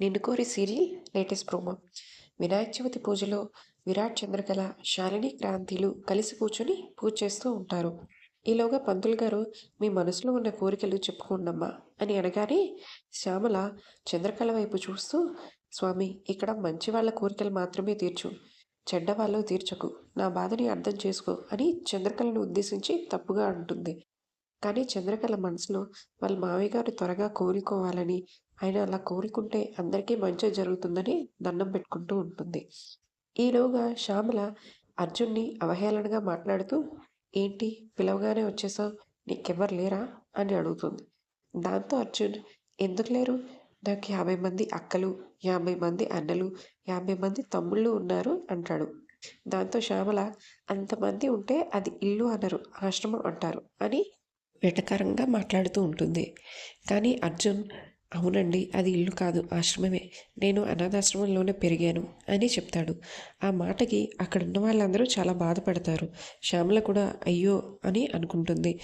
నిన్ను కోరి serial latest promo. Vinayaka Chavithi పూజలో విరాట్ చంద్రకళ శాలిని క్రాంతిలు కలిసి కూర్చొని పూజ చేస్తూ ఉంటారు. ఈలోగా పంతులు గారు మీ మనసులో ఉన్న కోరికలు చెప్పుకోండమ్మా అని అనగానే శ్యామల చంద్రకళ వైపు చూస్తూ స్వామి ఇక్కడ మంచి వాళ్ళ కోరికలు మాత్రమే తీర్చు. చెడ్డ వాళ్ళు తీర్చకు. నా బాధని అర్థం చేసుకో అని చంద్రకళను ఉద్దేశించి తప్పుగా అంటుంది. కానీ చంద్రకళ మనసులో వాళ్ళ మావయ్య గారు త్వరగా కోలుకోవాలని ఆయన అలా కోరుకుంటే అందరికీ మంచి జరుగుతుందని దండం పెట్టుకుంటూ ఉంటుంది. ఈలోగా శ్యామల అర్జున్ని అవహేళనగా మాట్లాడుతూ ఏంటి పిలవగానే వచ్చేసావు? నీకెవ్వరు లేరా? అని అడుగుతుంది. దాంతో అర్జున్ ఎందుకు లేరు? నాకు యాభై మంది అక్కలు యాభై మంది అన్నలు యాభై మంది తమ్ముళ్ళు ఉన్నారు అంటాడు. దాంతో శ్యామల అంతమంది ఉంటే అది ఇల్లు అనరు ఆశ్రమం అంటారు అని వెటకారంగా మాట్లాడుతూ ఉంటుంది. కానీ అర్జున్ అవునండి అది ఇల్లు కాదు ఆశ్రమమే. నేను అనాథాశ్రమంలోనే పెరిగాను అని చెప్తాడు. ఆ మాటకి అక్కడున్న వాళ్ళందరూ చాలా బాధపడతారు. శ్యామల కూడా అయ్యో అని అనుకుంటుంది.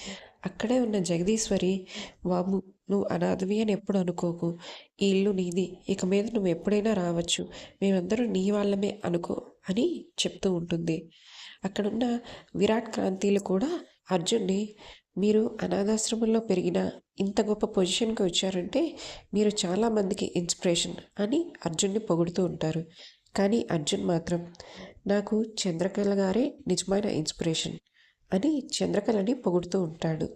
అక్కడే ఉన్న జగదీశ్వరి బాబు నువ్వు అనాథవి అని ఎప్పుడు అనుకోకు. ఈ ఇల్లు నీది. ఇక మీద నువ్వు ఎప్పుడైనా రావచ్చు. మేమందరూ నీ వాళ్ళమే అనుకో అని చెప్తూ ఉంటుంది. అక్కడున్న విరాట్ క్రాంతిలు కూడా అర్జున్ని మీరు అనాథాశ్రమంలో పెరిగిన ఇంత గొప్ప పొజిషన్కి వచ్చారంటే మీరు చాలామందికి ఇన్స్పిరేషన్ అని అర్జున్ని పొగుడుతూ ఉంటారు. కానీ అర్జున్ మాత్రం నాకు చంద్రకళ గారే నిజమైన ఇన్స్పిరేషన్ అని చంద్రకళని పొగుడుతూ ఉంటాడు.